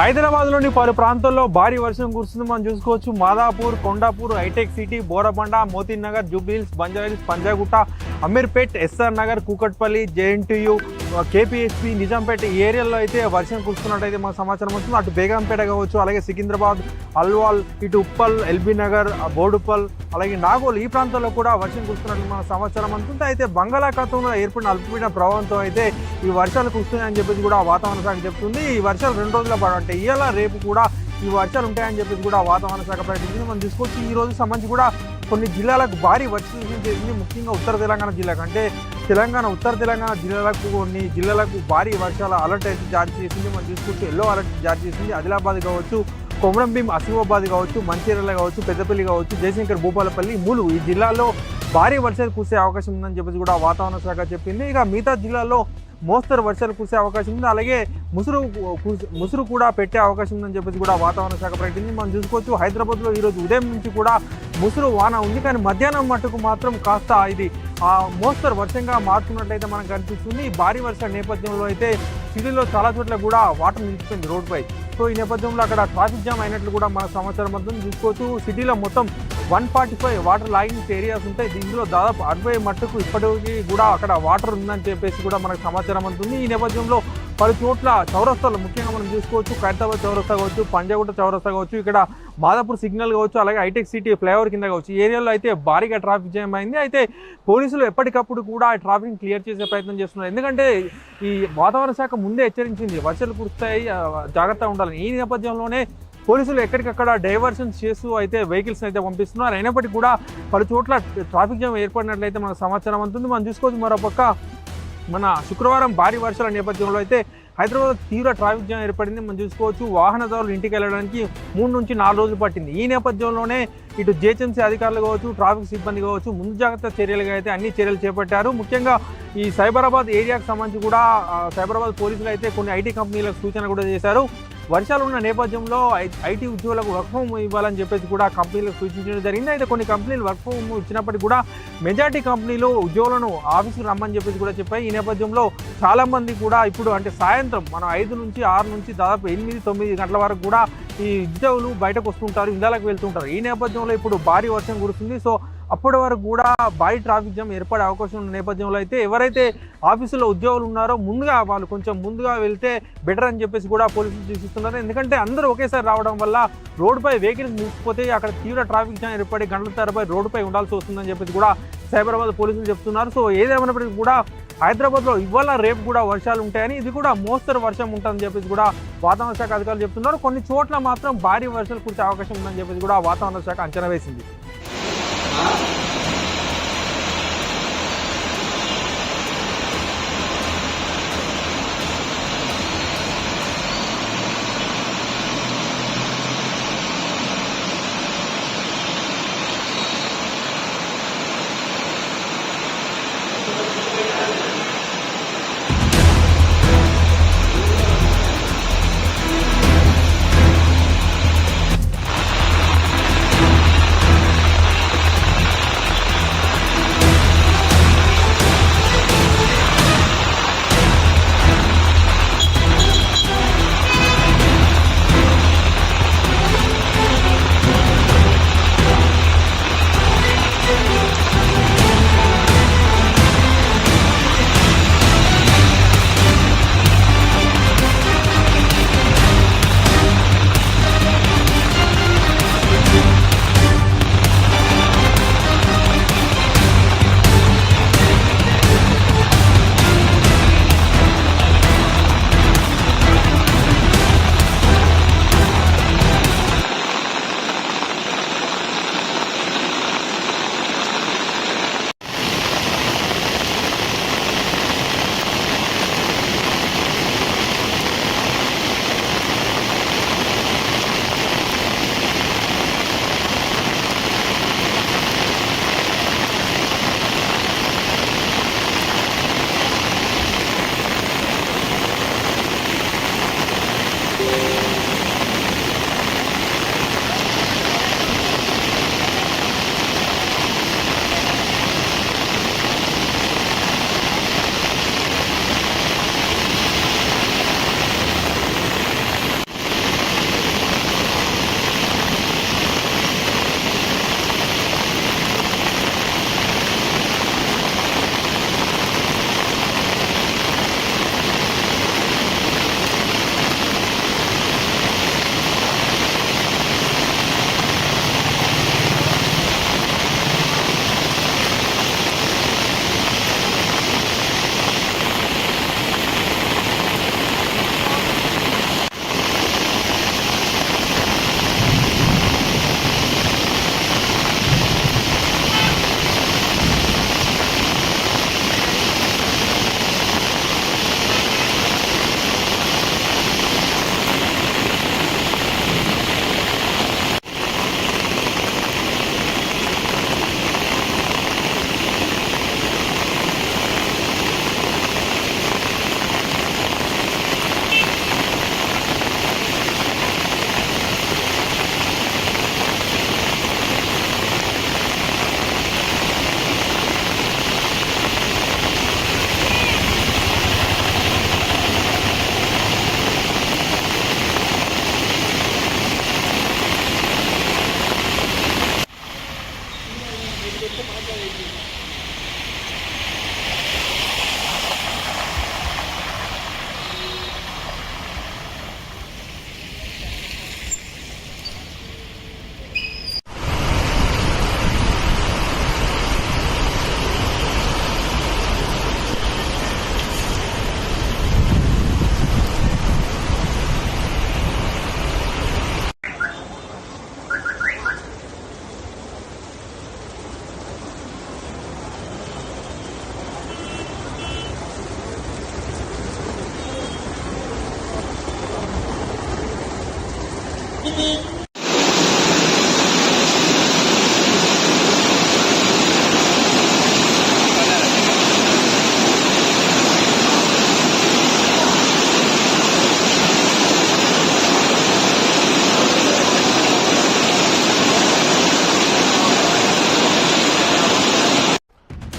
హైదరాబాద్లోని పలు ప్రాంతాల్లో భారీ వర్షం కురుస్తుంది. మనం చూసుకోవచ్చు Madhapur Kondapur hitech city Borabanda Motin Nagar Jubilee Hills Banjara Hills Panjagutta Ameerpet SR Nagar Kukatpally JNTU KPSP Nizampet ఈ ఏరియాలో అయితే వర్షం కురుస్తున్నట్టయితే మాకు సమాచారం వస్తుంది. అటు బేగంపేట కావచ్చు అలాగే సికింద్రాబాద్ అల్వాల్ ఇటు ఉప్పల్ ఎల్బీ నగర్ బోడుప్పల్ అలాగే నాగోల్ ఈ ప్రాంతాల్లో కూడా వర్షం కురుస్తున్నట్టు మన సమాచారం అందుతుంది. అయితే బంగాళాఖాతంలో ఏర్పడిన అల్పపీడన ప్రభావంతో అయితే ఈ వర్షాలు కురుస్తున్నాయని చెప్పేసి కూడా వాతావరణ శాఖ చెప్తుంది. ఈ వర్షాలు రెండు రోజుల పాటు అంటే ఇవాళ రేపు కూడా ఈ వర్షాలు ఉంటాయని చెప్పేసి కూడా వాతావరణ శాఖ ప్రకటించింది. మనం తీసుకొచ్చి ఈ రోజు సంబంధించి కూడా కొన్ని జిల్లాలకు భారీ వర్షం చేసింది. ముఖ్యంగా ఉత్తర తెలంగాణ జిల్లాకు. అంటే తెలంగాణ ఉత్తర తెలంగాణ జిల్లాలకు కొన్ని జిల్లాలకు భారీ వర్షాల అలర్ట్ అయితే జారీ చేసింది. మనం తీసుకొచ్చి ఎల్లో అలర్ట్ జారీ చేసింది. ఆదిలాబాద్ కావచ్చు కొమరంభీం ఆసిఫాబాద్ కావచ్చు మంచిర్యాల కావచ్చు పెద్దపల్లి కావచ్చు జయశంకర్ భూపాలపల్లి మూలు ఈ జిల్లాలో భారీ వర్షాలు కురిసే అవకాశం ఉందని చెప్పేసి కూడా వాతావరణ శాఖ చెప్పింది. ఇక మిగతా జిల్లాలో మోస్తరు వర్షాలు కురిసే అవకాశం ఉంది. అలాగే ముసురు ముసురు కూడా పెట్టే అవకాశం ఉందని చెప్పేసి కూడా వాతావరణ శాఖ ప్రకటించింది. మనం చూసుకోవచ్చు హైదరాబాద్లో ఈరోజు ఉదయం నుంచి కూడా ముసురు వాన ఉంది. కానీ మధ్యాహ్నం మట్టుకు మాత్రం కాస్త ఇది ఆ మోస్తరు వర్షంగా మారుతున్నట్లయితే మనకు కనిపిస్తుంది. భారీ వర్ష నేపథ్యంలో అయితే సిటీలో చాలా చోట్ల కూడా వాటర్ నిలిచిపోయింది రోడ్డుపై. సో ఈ నేపథ్యంలో అక్కడ ట్రాఫిక్ జామ్ అయినట్లు కూడా మన సమాచారం మొత్తం చూసుకోవచ్చు సిటీలో మొత్తం one forty five water loggings areas ఉంటాయి. దీనిలో దాదాపు అరవై మట్టుకు ఇప్పటికీ కూడా అక్కడ వాటర్ ఉందని చెప్పేసి కూడా మనకు సమాచారం అందుతుంది. ఈ నేపథ్యంలో పలు చోట్ల చౌరస్తాలు ముఖ్యంగా మనం చూసుకోవచ్చు. ఖైరతాబాద్ చౌరస్తా కావచ్చు పంజాగుట్ట చౌరస్తా కావచ్చు ఇక్కడ మాదాపూర్ సిగ్నల్ కావచ్చు అలాగే హైటెక్ సిటీ ఫ్లైఓవర్ కింద కావచ్చు. ఏరియాలో అయితే భారీగా ట్రాఫిక్ జామ్ అయింది. అయితే పోలీసులు ఎప్పటికప్పుడు కూడా ఆ ట్రాఫిక్ క్లియర్ చేసే ప్రయత్నం చేస్తున్నారు. ఎందుకంటే ఈ వాతావరణ శాఖ ముందే హెచ్చరించింది వర్షాలు కురుస్తాయి ఆ, జాగ్రత్తగా ఉండాలని. ఈ నేపథ్యంలోనే పోలీసులు ఎక్కడికక్కడ డైవర్షన్స్ చేస్తూ అయితే వెహికల్స్ అయితే పంపిస్తున్నారు. అయినప్పటికీ కూడా పలు చోట్ల ట్రాఫిక్ జామ్ ఏర్పడినట్లయితే మనకు సమాచారం అందుతుంది. మనం చూసుకోవచ్చు మరోపక్క మన శుక్రవారం భారీ వర్షాల నేపథ్యంలో అయితే హైదరాబాద్ తీవ్ర ట్రాఫిక్ జామ్ ఏర్పడింది. మనం చూసుకోవచ్చు వాహనదారులు ఇంటికి వెళ్ళడానికి మూడు నుంచి నాలుగు రోజులు పట్టింది. ఈ నేపథ్యంలోనే ఇటు జేహెచ్ఎంసీ అధికారులు కావచ్చు ట్రాఫిక్ సిబ్బంది కావచ్చు ముందు జాగ్రత్త చర్యలుగా అయితే అన్ని చర్యలు చేపట్టారు. ముఖ్యంగా ఈ సైబరాబాద్ ఏరియాకు సంబంధించి కూడా సైబరాబాద్ పోలీసులు అయితే కొన్ని ఐటీ కంపెనీలకు సూచన కూడా చేశారు. వర్షాలు ఉన్న నేపథ్యంలో ఐ- ఐటీ ఉద్యోగులకు వర్క్ ఫ్రమ్ ఇవ్వాలని చెప్పేసి కూడా కంపెనీలకు సూచించడం జరిగింది. అయితే కొన్ని కంపెనీలు వర్క్ ఫ్రమ్ ఇచ్చినప్పటికీ కూడా మెజార్టీ కంపెనీలు ఉద్యోగులను ఆఫీసుకు రమ్మని చెప్పేసి కూడా చెప్పాయి. ఈ నేపథ్యంలో చాలామంది కూడా ఇప్పుడు అంటే సాయంత్రం మనం ఐదు నుంచి ఆరు నుంచి దాదాపు ఎనిమిది తొమ్మిది గంటల వరకు కూడా ఈ ఉద్యోగులు బయటకు వస్తుంటారు ఇళ్ళకి వెళ్తుంటారు. ఈ నేపథ్యంలో ఇప్పుడు భారీ వర్షం కురుస్తుంది. సో అప్పటి వరకు కూడా భారీ ట్రాఫిక్ జామ్ ఏర్పడే అవకాశం ఉన్న నేపథ్యంలో అయితే ఎవరైతే ఆఫీసులో ఉద్యోగులు ఉన్నారో ముందుగా వాళ్ళు కొంచెం ముందుగా వెళ్తే బెటర్ అని చెప్పేసి కూడా పోలీసులు సూచిస్తున్నారు. ఎందుకంటే అందరూ ఒకేసారి రావడం వల్ల రోడ్డుపై వెహికల్స్ నిలిచిపోతే అక్కడ తీవ్ర ట్రాఫిక్ జామ్ ఏర్పడి గంటల తరబై రోడ్డుపై ఉండాల్సి వస్తుందని చెప్పేసి కూడా సైబరాబాద్ పోలీసులు చెప్తున్నారు. సో ఏదేమైనప్పటికీ కూడా హైదరాబాద్లో ఇవాళ రేపు కూడా వర్షాలు ఉంటాయని ఇది కూడా మోస్తరు వర్షం ఉంటుందని చెప్పేసి కూడా వాతావరణ శాఖ అధికారులు చెప్తున్నారు. కొన్ని చోట్ల మాత్రం భారీ వర్షాలు కురిసే అవకాశం ఉందని చెప్పేసి కూడా వాతావరణ శాఖ అంచనా వేసింది. Ha?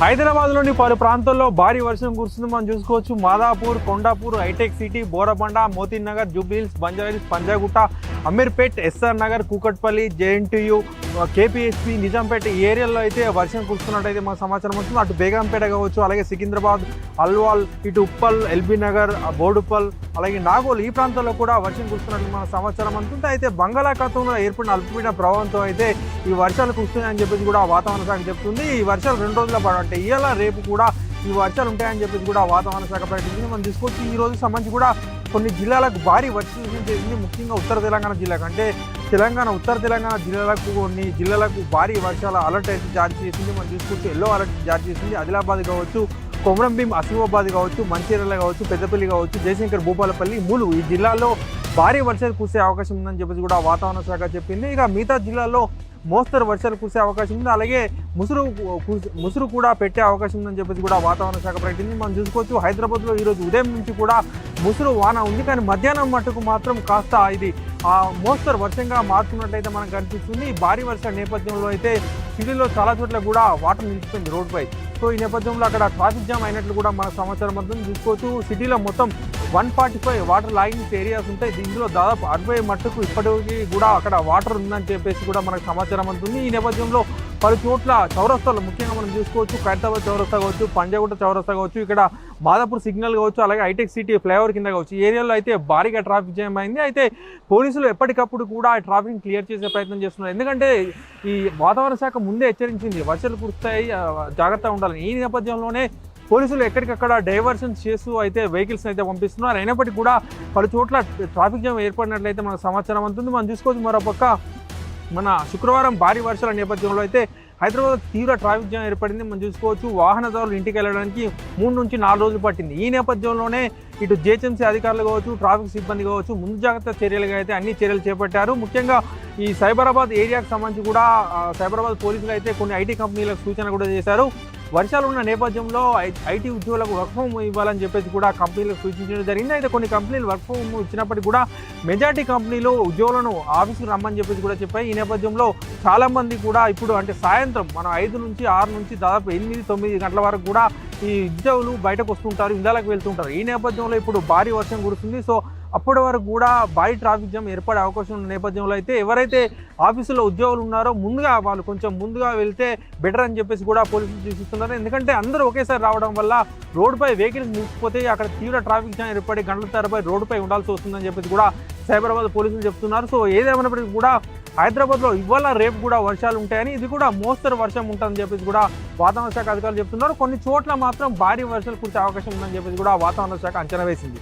హైదరాబాద్లోని పలు ప్రాంతాల్లో భారీ వర్షం కురుస్తుంది. మనం చూసుకోవచ్చు Madhapur Kondapur hitech city Borabanda Motin Nagar Jubilee Hills Banjara Hills Panjagutta Ameerpet SR Nagar Kukatpally JNTU KPSP Nizampet ఏరియాలో అయితే వర్షం కురుస్తున్నట్టయితే మాకు సమాచారం వస్తుంది అటు బేగంపేట కావచ్చు అలాగే సికింద్రాబాద్ అల్వాల్ ఇటు ఉప్పల్ ఎల్బీ నగర్ బోడుప్పల్ అలాగే నాగోల్ ఈ ప్రాంతాల్లో కూడా వర్షం కురుస్తున్నట్టు మన సమాచారం అందుతుంది. అయితే బంగాళాఖాతంలో ఏర్పడిన అల్పపీడన ప్రభావంతో అయితే ఈ వర్షాలు కురుస్తున్నాయని చెప్పేసి కూడా వాతావరణ శాఖ చెప్తుంది. ఈ వర్షాలు రెండు రోజుల పాటు అంటే ఇవాళ రేపు కూడా ఈ వర్షాలు ఉంటాయని చెప్పేసి కూడా వాతావరణ శాఖ ప్రకటించింది. మనం తీసుకొచ్చి ఈ రోజు సంబంధించి కూడా కొన్ని జిల్లాలకు భారీ వర్షం చేసింది. ముఖ్యంగా ఉత్తర తెలంగాణ జిల్లాకు. అంటే తెలంగాణ ఉత్తర తెలంగాణ జిల్లాలకు కొన్ని జిల్లాలకు భారీ వర్షాల అలర్ట్ అయితే జారీ చేసింది. మనం తీసుకొచ్చి ఎల్లో అలర్ట్ జారీ చేసింది. ఆదిలాబాద్ కావచ్చు కొమరంభీం అసిఫాబాద్ కావచ్చు మంచిర్యాల కావచ్చు పెద్దపల్లి కావచ్చు జయశంకర్ భూపాలపల్లి మూలు ఈ జిల్లాల్లో భారీ వర్షాలు కురిసే అవకాశం ఉందని చెప్పేసి కూడా వాతావరణ శాఖ చెప్పింది. ఇక మిగతా జిల్లాల్లో మోస్తరు వర్షాలు కురిసే అవకాశం ఉంది. అలాగే ముసురు ముసురు కూడా పెట్టే అవకాశం ఉందని చెప్పేసి కూడా వాతావరణ శాఖ ప్రకటించింది. మనం చూసుకోవచ్చు హైదరాబాద్లో ఈరోజు ఉదయం నుంచి కూడా ముసురు వాన ఉంది. కానీ మధ్యాహ్నం మట్టుకు మాత్రం కాస్త ఇది మోస్తరు వర్షంగా మారుతున్నట్లయితే మనకు కనిపిస్తుంది. భారీ వర్ష నేపథ్యంలో అయితే సిటీలో చాలా చోట్ల కూడా వాటర్ నిలిచిపోయింది రోడ్డుపై. సో ఈ నేపథ్యంలో అక్కడ ట్రాఫిక్ జామ్ అయినట్లు కూడా మనకు సమాచారం అర్థం చూసుకోవచ్చు సిటీలో మొత్తం one forty five water logging areas ఉంటాయి. దీంట్లో దాదాపు అరవై మట్టుకు ఇప్పటికీ కూడా అక్కడ వాటర్ ఉందని చెప్పేసి కూడా మనకు సమాచారం అందుతుంది. ఈ నేపథ్యంలో పలు చోట్ల చౌరస్తాలు ముఖ్యంగా మనం చూసుకోవచ్చు ఖైరతాబాద్ చౌరస్తా కావచ్చు పంజాగుట్ట చౌరస్తా కావచ్చు ఇక్కడ మాదాపూర్ సిగ్నల్ కావచ్చు అలాగే హైటెక్ సిటీ ఫ్లైఓవర్ కింద కావచ్చు. ఏరియాలో అయితే భారీగా ట్రాఫిక్ జామ్ అయింది. అయితే పోలీసులు ఎప్పటికప్పుడు కూడా ఆ ట్రాఫిక్ క్లియర్ చేసే ప్రయత్నం చేస్తున్నారు. ఎందుకంటే ఈ వాతావరణ శాఖ ముందే హెచ్చరించింది వర్షాలు కురుస్తాయి జాగ్రత్త జాగ్రత్తగా ఉండాలని. ఈ నేపథ్యంలోనే పోలీసులు ఎక్కడికక్కడ డైవర్షన్స్ చేస్తూ అయితే వెహికల్స్ అయితే పంపిస్తున్నారు. అయినప్పటికీ కూడా పలు చోట్ల ట్రాఫిక్ జామ్ ఏర్పడినట్లయితే మనకు సమాచారం అందుతుంది. మనం చూసుకోవచ్చు మరోపక్క మన శుక్రవారం భారీ వర్షాల నేపథ్యంలో అయితే హైదరాబాద్ తీవ్ర ట్రాఫిక్ జామ్ ఏర్పడింది. మనం చూసుకోవచ్చు వాహనదారులు ఇంటికి వెళ్ళడానికి మూడు నుంచి నాలుగు రోజులు పట్టింది. ఈ నేపథ్యంలోనే ఇటు జిహెచ్ఎంసీ అధికారులు కావచ్చు ట్రాఫిక్ సిబ్బంది కావచ్చు ముందు జాగ్రత్త చర్యలుగా అయితే అన్ని చర్యలు చేపట్టారు. ముఖ్యంగా ఈ సైబరాబాద్ ఏరియాకు సంబంధించి కూడా సైబరాబాద్ పోలీసులు అయితే కొన్ని ఐటీ కంపెనీలకు సూచన కూడా చేశారు. వర్షాలు ఉన్న నేపథ్యంలో ఐ- ఐటీ ఉద్యోగులకు వర్క్ ఫ్రమ్ ఇవ్వాలని చెప్పేసి కూడా కంపెనీలకు సూచించడం జరిగింది. అయితే కొన్ని కంపెనీలు వర్క్ ఫ్రమ్ ఇచ్చినప్పటికీ కూడా మెజార్టీ కంపెనీలు ఉద్యోగులను ఆఫీస్కి రమ్మని చెప్పేసి కూడా చెప్పాయి. ఈ నేపథ్యంలో చాలామంది కూడా ఇప్పుడు అంటే సాయంత్రం మనం ఐదు నుంచి ఆరు నుంచి దాదాపు ఎనిమిది తొమ్మిది గంటల వరకు కూడా ఈ ఉద్యోగులు బయటకు వస్తుంటారు ఇళ్ళకి వెళ్తుంటారు. ఈ నేపథ్యంలో ఇప్పుడు భారీ వర్షం కురుస్తుంది. సో అప్పటి వరకు కూడా భారీ ట్రాఫిక్ జామ్ ఏర్పడే అవకాశం ఉన్న నేపథ్యంలో అయితే ఎవరైతే ఆఫీసులో ఉద్యోగులు ఉన్నారో ముందుగా వాళ్ళు కొంచెం ముందుగా వెళ్తే బెటర్ అని చెప్పేసి కూడా పోలీసులు సూచిస్తున్నారు. ఎందుకంటే అందరూ ఒకేసారి రావడం వల్ల రోడ్డుపై వెహికల్స్ నిలిచిపోతే అక్కడ తీవ్ర ట్రాఫిక్ జామ్ ఏర్పడి గంటల తరబై రోడ్డుపై ఉండాల్సి వస్తుందని చెప్పేసి కూడా సైబరాబాద్ పోలీసులు చెప్తున్నారు. సో ఏదేమైనప్పటికీ కూడా హైదరాబాద్లో ఇవాళ రేపు కూడా వర్షాలు ఉంటాయని ఇది కూడా మోస్తరు వర్షం ఉంటుందని చెప్పేసి కూడా వాతావరణ శాఖ అధికారులు చెప్తున్నారు. కొన్ని చోట్ల మాత్రం భారీ వర్షాలు కురిసే అవకాశం ఉందని చెప్పేసి కూడా వాతావరణ శాఖ అంచనా వేసింది.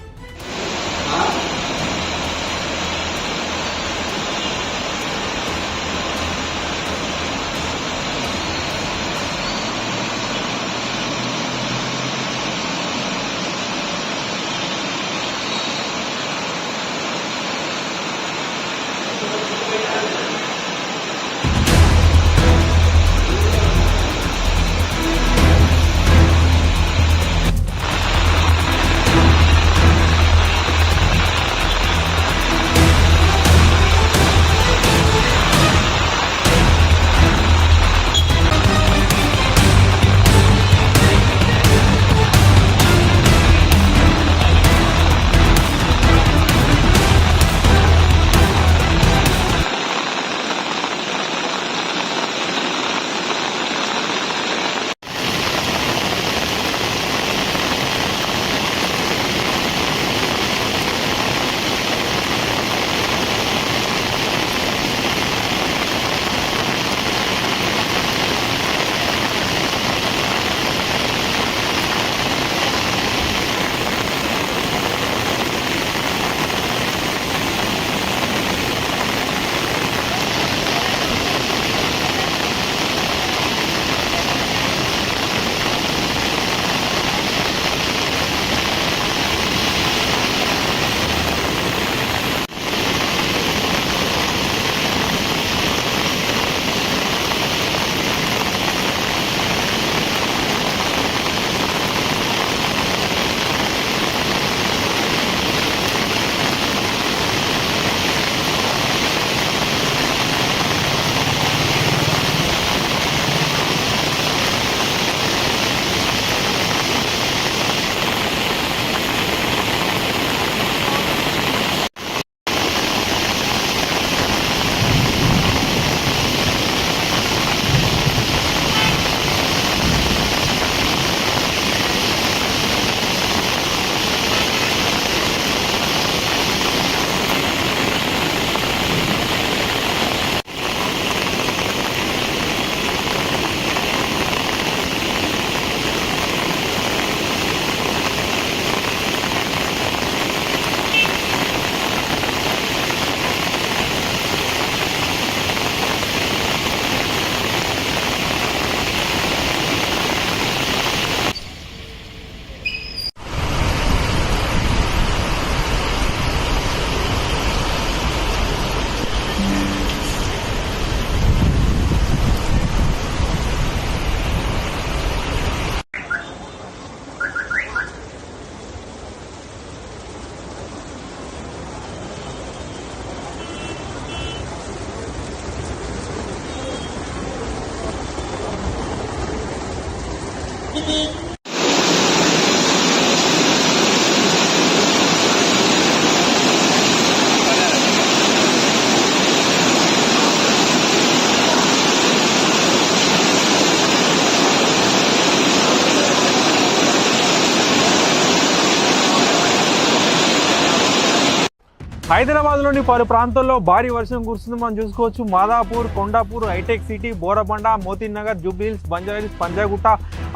హైదరాబాద్లోని పలు ప్రాంతాల్లో భారీ వర్షం కురుస్తుంది. మనం చూసుకోవచ్చు Madhapur Kondapur hitech city Borabanda Motin Nagar Jubilee Hills Banjara Hills Panjagutta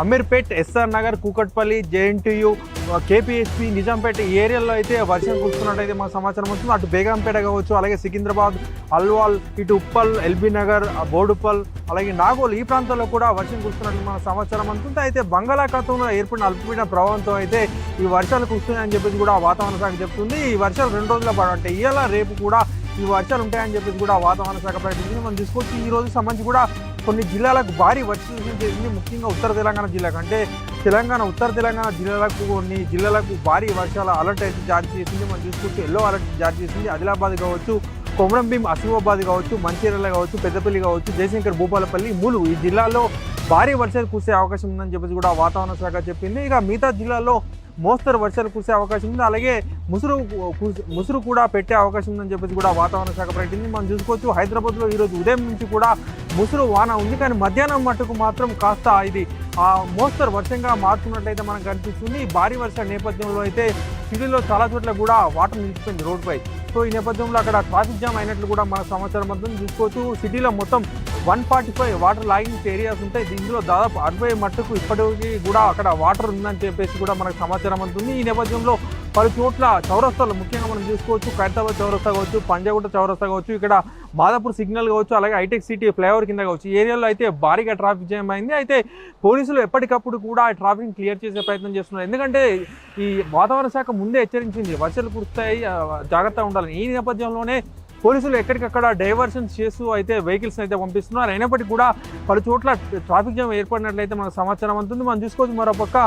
Ameerpet SR Nagar Kukatpally JNTU KPSP Nizampet ఏరియాలో అయితే వర్షం కురుస్తున్నట్టయితే మాకు సమాచారం వస్తుంది. అటు బేగంపేట కావచ్చు అలాగే సికింద్రాబాద్ అల్వాల్ ఇటు ఉప్పల్ ఎల్బీ నగర్ బోడుప్పల్ అలాగే నాగోల్ ఈ ప్రాంతాల్లో కూడా వర్షం కురుస్తున్నట్టు మన సమాచారం అందుతుంది. అయితే బంగాళాఖాతంలో ఏర్పడిన అల్పపీడన ప్రభావంతో అయితే ఈ వర్షాలు కురుస్తున్నాయని చెప్పేసి కూడా వాతావరణ శాఖ చెప్తుంది. ఈ వర్షాలు రెండు రోజుల పాటు అంటే ఇవాళ రేపు కూడా ఈ వర్షాలు ఉంటాయని చెప్పేసి కూడా వాతావరణ శాఖ ప్రకటించింది. మనం తీసుకొచ్చి ఈ రోజు సంబంధించి కూడా కొన్ని జిల్లాలకు భారీ వర్షం చేసింది ముఖ్యంగా ఉత్తర తెలంగాణ జిల్లాకు. అంటే తెలంగాణ ఉత్తర తెలంగాణ జిల్లాలకు కొన్ని జిల్లాలకు భారీ వర్షాల అలర్ట్ అయితే జారీ చేసింది. మనం చూసుకుంటే ఎల్లో అలర్ట్ జారీ చేసింది. ఆదిలాబాద్ కావచ్చు కొమరంభీం అసిమాబాద్ కావచ్చు మంచిర్యాల కావచ్చు పెద్దపల్లి కావచ్చు జయశంకర్ భూపాలపల్లి మూలు ఈ జిల్లాలో భారీ వర్షాలు కురిసే అవకాశం ఉందని చెప్పేసి కూడా వాతావరణ శాఖ చెప్పింది. ఇక మిగతా జిల్లాలో మోస్తరు వర్షాలు కురిసే అవకాశం ఉంది. అలాగే ముసురు ముసురు కూడా పెట్టే అవకాశం ఉందని చెప్పేసి కూడా వాతావరణ శాఖ ప్రకటించింది. మనం చూసుకోవచ్చు హైదరాబాద్లో ఈరోజు ఉదయం నుంచి కూడా ముసురు వాన ఉంది కానీ మధ్యాహ్నం మట్టుకు మాత్రం కాస్త ఇది ఆ మోస్తరు వర్షంగా మారుతున్నట్లయితే మనకు కనిపిస్తుంది. ఈ భారీ వర్ష నేపథ్యంలో అయితే సిటీలో చాలా చోట్ల కూడా వాటర్ నిలిచిపోయింది రోడ్డుపై. సో ఈ నేపథ్యంలో అక్కడ ట్రాఫిక్ జామ్ అయినట్లు కూడా మన సమాచారం అంతా చూసుకోవచ్చు సిటీలో మొత్తం one forty five water loggings areas ఉంటాయి. దీంట్లో దాదాపు అరవై మట్టుకు ఇప్పటికీ కూడా అక్కడ వాటర్ ఉందని చెప్పేసి కూడా మనకు సమాచారం అందుతుంది ఈ నేపథ్యంలో పలు చోట్ల చౌరస్తాలు ముఖ్యంగా మనం చూసుకోవచ్చు ఖైరతాబాద్ చౌరస్తా కావచ్చు పంజాగుట్ట చౌరస్తా కావచ్చు ఇక్కడ బాదాపూర్ సిగ్నల్ కావచ్చు అలాగే హైటెక్ సిటీ ఫ్లైఓవర్ కింద కావచ్చు. ఏరియాలో అయితే భారీగా ట్రాఫిక్ జామ్ అయింది. అయితే పోలీసులు ఎప్పటికప్పుడు కూడా ఆ ట్రాఫిక్ క్లియర్ చేసే ప్రయత్నం చేస్తున్నారు. ఎందుకంటే ఈ వాతావరణ శాఖ ముందే హెచ్చరించింది వర్షాలు కురుస్తాయి జాగ్రత్తగా ఉండాలని. ఈ నేపథ్యంలోనే పోలీసులు ఎక్కడికక్కడ డైవర్షన్స్ చేస్తూ అయితే వెహికల్స్ అయితే పంపిస్తున్నారు. అయినప్పటికీ కూడా పలు చోట్ల ట్రాఫిక్ జామ్ ఏర్పడినట్లయితే మనకు సమాచారం అందుతుంది. మనం చూసుకోవచ్చు మరోపక్క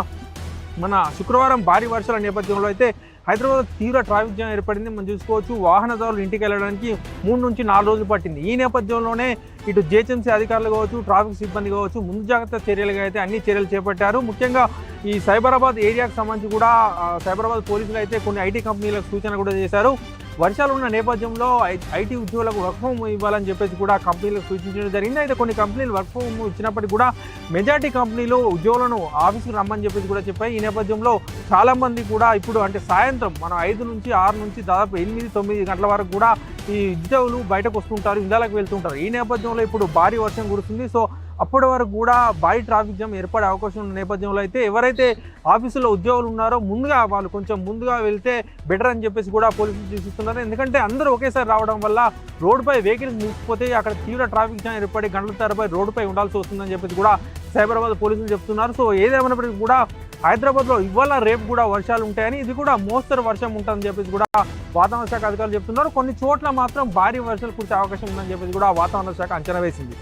మన శుక్రవారం భారీ వర్షాల నేపథ్యంలో అయితే హైదరాబాద్ తీవ్ర ట్రాఫిక్ జామ్ ఏర్పడింది. మనం చూసుకోవచ్చు వాహనదారులు ఇంటికి వెళ్ళడానికి మూడు నుంచి నాలుగు రోజులు పట్టింది. ఈ నేపథ్యంలోనే ఇటు జిహెచ్ఎంసీ అధికారులు కావచ్చు ట్రాఫిక్ సిబ్బంది కావచ్చు ముందు జాగ్రత్త చర్యలుగా అయితే అన్ని చర్యలు చేపట్టారు. ముఖ్యంగా ఈ సైబరాబాద్ ఏరియాకు సంబంధించి కూడా సైబరాబాద్ పోలీసులు అయితే కొన్ని ఐటీ కంపెనీలకు సూచన కూడా చేశారు. వర్షాలు ఉన్న నేపథ్యంలో ఐ- ఐటీ ఉద్యోగులకు వర్క్ ఫ్రమ్ ఇవ్వాలని చెప్పేసి కూడా కంపెనీలకు సూచించడం జరిగింది. అయితే కొన్ని కంపెనీలు వర్క్ ఫ్రమ్ ఇచ్చినప్పటికీ కూడా మెజార్టీ కంపెనీలు ఉద్యోగులను ఆఫీసుకు రమ్మని చెప్పేసి కూడా చెప్పాయి. ఈ నేపథ్యంలో చాలామంది కూడా ఇప్పుడు అంటే సాయంత్రం మనం ఐదు నుంచి ఆరు నుంచి దాదాపు ఎనిమిది తొమ్మిది గంటల వరకు కూడా ఈ ఉద్యోగులు బయటకు వస్తుంటారు ఇందాలకు వెళ్తుంటారు. ఈ నేపథ్యంలో ఇప్పుడు భారీ వర్షం కురుస్తుంది. సో అప్పటి వరకు కూడా భారీ ట్రాఫిక్ జామ్ ఏర్పడే అవకాశం ఉన్న నేపథ్యంలో అయితే ఎవరైతే ఆఫీసులో ఉద్యోగులు ఉన్నారో ముందుగా వాళ్ళు కొంచెం ముందుగా వెళ్తే బెటర్ అని చెప్పేసి కూడా పోలీసులు సూచిస్తున్నారు. ఎందుకంటే అందరూ ఒకేసారి రావడం వల్ల రోడ్డుపై వెహికల్స్ నిలిచిపోతే అక్కడ తీవ్ర ట్రాఫిక్ జామ్ ఏర్పడి గంటల తరబడి రోడ్డుపై ఉండాల్సి వస్తుందని చెప్పేసి కూడా సైబరాబాద్ పోలీసులు చెప్తున్నారు. సో ఏదేమైనప్పటికీ కూడా హైదరాబాద్లో ఇవాళ రేపు కూడా వర్షాలు ఉంటాయని ఇది కూడా మోస్తరు వర్షం ఉంటుందని చెప్పేసి కూడా వాతావరణ శాఖ అధికారులు చెప్తున్నారు. కొన్ని చోట్ల మాత్రం భారీ వర్షాలు కురిసే అవకాశం ఉందని చెప్పేసి కూడా వాతావరణ శాఖ అంచనా వేసింది.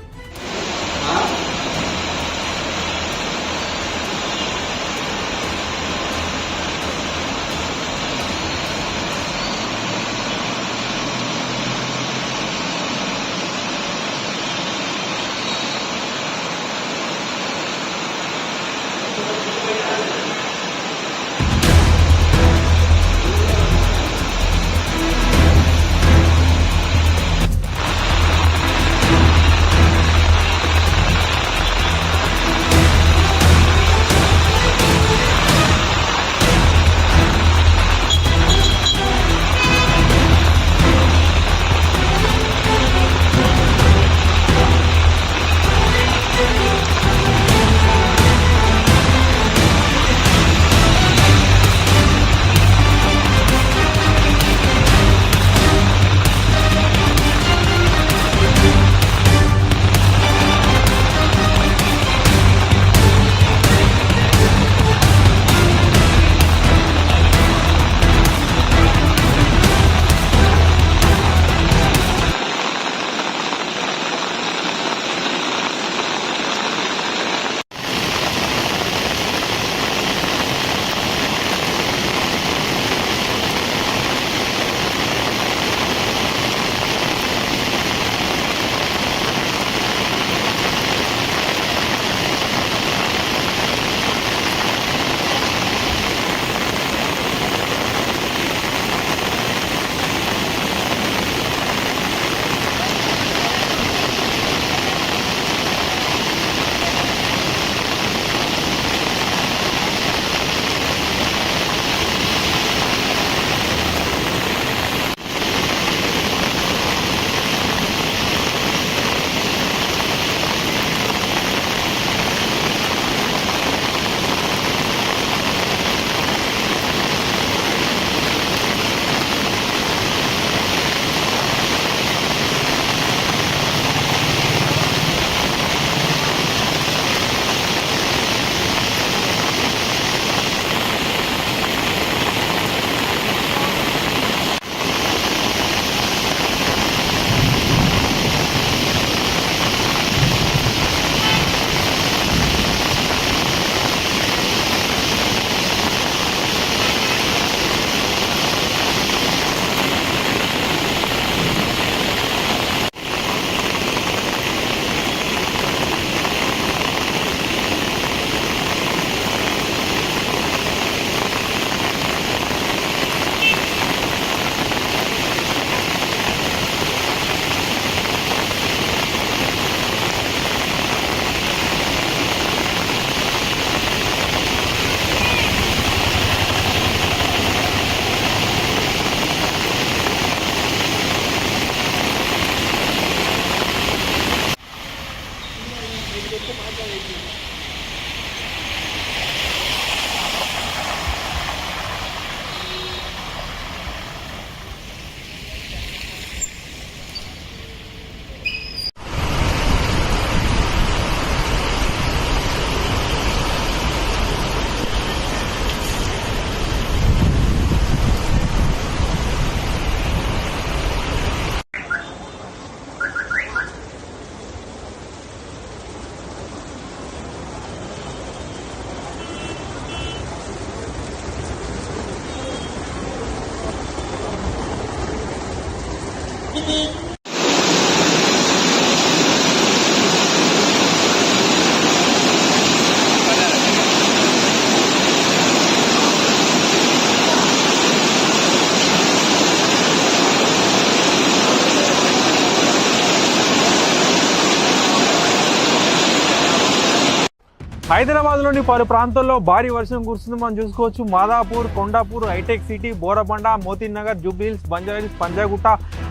హైదరాబాద్లోని పలు ప్రాంతాల్లో భారీ వర్షం కురుస్తుంది మనం చూసుకోవచ్చు. Madhapur Kondapur hitech city Borabanda Motin Nagar Jubilee Hills Banjara Hills Panjagutta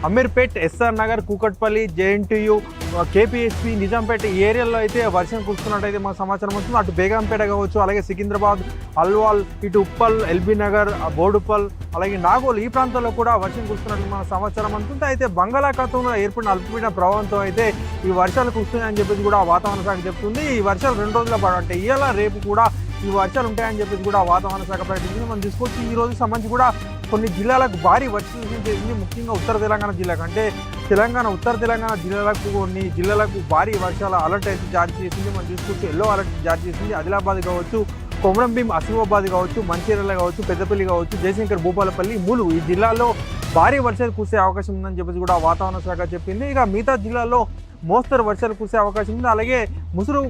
Ameerpet SR Nagar Kukatpally JNTU KPSP Nizampet ఈ ఏరియాలో అయితే వర్షం కురుస్తున్నట్టయితే మా సమాచారం వస్తుంది. అటు బేగంపేట కావచ్చు అలాగే సికింద్రాబాద్ అల్వాల్ ఇటు ఉప్పల్ ఎల్బీ నగర్ బోడుప్పల్ అలాగే నాగోల్ ఈ ప్రాంతాల్లో కూడా వర్షం కురుస్తున్నట్టు మన సమాచారం అందుతుంది. అయితే బంగాళాఖాతంలో ఏర్పడిన అల్పపీడన ప్రభావంతో అయితే ఈ వర్షాలు కురుస్తున్నాయని చెప్పేసి కూడా వాతావరణ శాఖ చెప్తుంది. ఈ వర్షాలు రెండు రోజుల పాటు అంటే ఇవాళ రేపు కూడా ఈ వర్షాలు ఉంటాయని చెప్పేసి కూడా వాతావరణ శాఖ ప్రకటించింది. మనం తీసుకొచ్చి ఈ రోజు సంబంధించి కూడా కొన్ని జిల్లాలకు భారీ వర్షం చేసింది. ముఖ్యంగా ఉత్తర తెలంగాణ జిల్లాకు. అంటే తెలంగాణ ఉత్తర తెలంగాణ జిల్లాలకు కొన్ని జిల్లాలకు భారీ వర్షాల అలర్ట్ అయితే జారీ చేసింది. మనం తీసుకొచ్చి ఎల్లో అలర్ట్ జారీ చేసింది. ఆదిలాబాద్ కావచ్చు కొమరంభీం అసిమాబాద్ కావచ్చు మంచిర్యాల కావచ్చు పెద్దపల్లి కావచ్చు జయశంకర్ భూపాలపల్లి మూలు ఈ జిల్లాల్లో భారీ వర్షాలు కురిసే అవకాశం ఉందని చెప్పేసి కూడా వాతావరణ శాఖ చెప్పింది. ఇక మిగతా జిల్లాల్లో మోస్తరు వర్షాలు కురిసే అవకాశం ఉంది. అలాగే ముసురు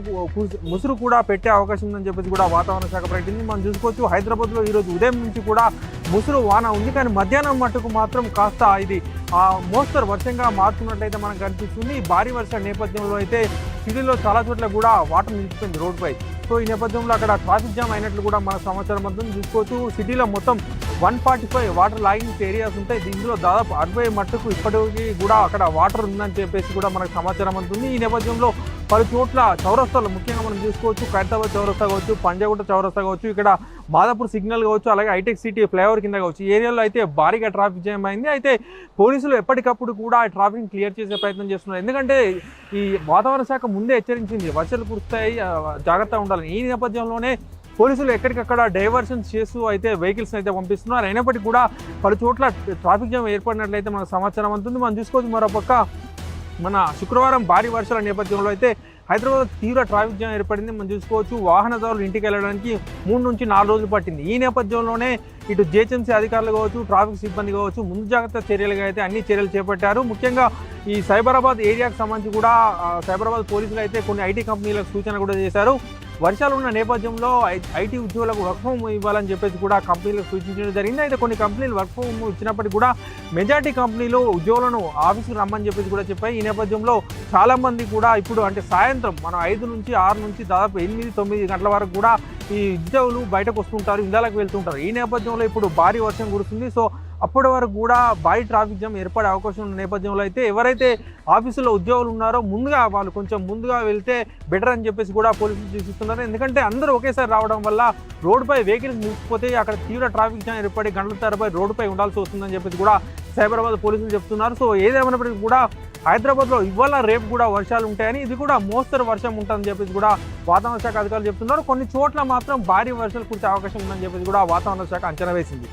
ముసురు కూడా పెట్టే అవకాశం ఉందని చెప్పేసి కూడా వాతావరణ శాఖ ప్రకటించింది. మనం చూసుకోవచ్చు హైదరాబాద్లో ఈరోజు ఉదయం నుంచి కూడా ముసురు వాన ఉంది. కానీ మధ్యాహ్నం మటుకు మాత్రం కాస్త ఇది ఆ మోస్తరు వర్షంగా మారుతున్నట్లయితే మనకు కనిపిస్తుంది. భారీ వర్ష నేపథ్యంలో అయితే సిటీలో చాలా చోట్ల కూడా వాటర్ నిలిచిపోయింది రోడ్డుపై. సో ఈ నేపథ్యంలో అక్కడ ట్రాఫిక్ జామ్ అయినట్లు కూడా మన సమాచారం అంతా చూసుకోవచ్చు సిటీలో మొత్తం one forty five water loggings areas ఉంటాయి. దీనిలో దాదాపు అరవై మట్టుకు ఇప్పటికీ కూడా అక్కడ వాటర్ ఉందని చెప్పేసి కూడా మనకు సమాచారం అందుతుంది. ఈ నేపథ్యంలో పలు చోట్ల చౌరస్తాలు ముఖ్యంగా మనం చూసుకోవచ్చు ఖైరతాబాద్ చౌరస్తా కావచ్చు పంజాగుట్ట చౌరస్తా కావచ్చు ఇక్కడ బాదాపూర్ సిగ్నల్ కావచ్చు అలాగే హైటెక్ సిటీ ఫ్లైఓవర్ కింద కావచ్చు ఏరియాలో అయితే భారీగా ట్రాఫిక్ జామ్ అయింది అయితే పోలీసులు ఎప్పటికప్పుడు కూడా ఆ ట్రాఫిక్ క్లియర్ చేసే ప్రయత్నం చేస్తున్నారు. ఎందుకంటే ఈ వాతావరణ శాఖ ముందే హెచ్చరించింది వర్షాలు కురుస్తాయి జాగ్రత్తగా ఉండాలని. ఈ నేపథ్యంలోనే పోలీసులు ఎక్కడికక్కడ డైవర్షన్స్ చేస్తూ అయితే వెహికల్స్ అయితే పంపిస్తున్నారు. అయినప్పటికీ కూడా పలు చోట్ల ట్రాఫిక్ జామ్ ఏర్పడినట్లయితే మనకు సమాచారం అందుతుంది. మనం చూసుకోవచ్చు మరోపక్క మన శుక్రవారం భారీ వర్షాల నేపథ్యంలో అయితే హైదరాబాద్ తీవ్ర ట్రాఫిక్ జామ్ ఏర్పడింది. మనం చూసుకోవచ్చు వాహనదారులు ఇంటికి వెళ్ళడానికి మూడు నుంచి నాలుగు రోజులు పట్టింది. ఈ నేపథ్యంలోనే ఇటు జేహెచ్ఎంసీ అధికారులు కావచ్చు ట్రాఫిక్ సిబ్బంది కావచ్చు ముందు జాగ్రత్త చర్యలుగా అయితే అన్ని చర్యలు చేపట్టారు. ముఖ్యంగా ఈ సైబరాబాద్ ఏరియాకు సంబంధించి కూడా సైబరాబాద్ పోలీసులు అయితే కొన్ని ఐటీ కంపెనీలకు సూచన కూడా చేశారు. వర్షాలు ఉన్న నేపథ్యంలో ఐ- ఐటీ ఉద్యోగులకు వర్క్ ఫ్రమ్ ఇవ్వాలని చెప్పేసి కూడా కంపెనీలకు సూచించడం జరిగింది. అయితే కొన్ని కంపెనీలు వర్క్ ఫ్రమ్ ఇచ్చినప్పటికీ కూడా మెజార్టీ కంపెనీలు ఉద్యోగులను ఆఫీసుకు రమ్మని చెప్పేసి కూడా చెప్పాయి. ఈ నేపథ్యంలో చాలామంది కూడా ఇప్పుడు అంటే సాయంత్రం మనం ఐదు నుంచి ఆరు నుంచి దాదాపు ఎనిమిది తొమ్మిది గంటల వరకు కూడా ఈ ఉద్యోగులు బయటకు వస్తుంటారు ఇళ్ళకి వెళ్తుంటారు. ఈ నేపథ్యంలో ఇప్పుడు భారీ వర్షం కురుస్తుంది. సో అప్పటి వరకు కూడా భారీ ట్రాఫిక్ జామ్ ఏర్పడే అవకాశం ఉన్న నేపథ్యంలో అయితే ఎవరైతే ఆఫీసులో ఉద్యోగులు ఉన్నారో ముందుగా వాళ్ళు కొంచెం ముందుగా వెళ్తే బెటర్ అని చెప్పేసి కూడా పోలీసులు సూచిస్తున్నారు. ఎందుకంటే అందరూ ఒకేసారి రావడం వల్ల రోడ్డుపై వెహికల్స్ నిలిచిపోతే అక్కడ తీవ్ర ట్రాఫిక్ జామ్ ఏర్పడి గంటల తరబై రోడ్డుపై ఉండాల్సి వస్తుందని చెప్పేసి కూడా సైబరాబాద్ పోలీసులు చెప్తున్నారు. సో ఏదేమైనప్పటికీ కూడా హైదరాబాద్లో ఇవాళ రేపు కూడా వర్షాలు ఉంటాయని ఇది కూడా మోస్తరు వర్షం ఉంటుందని చెప్పేసి కూడా వాతావరణ శాఖ అధికారులు చెప్తున్నారు. కొన్ని చోట్ల మాత్రం భారీ వర్షాలు కురిసే అవకాశం ఉందని చెప్పేసి కూడా వాతావరణ శాఖ అంచనా వేసింది.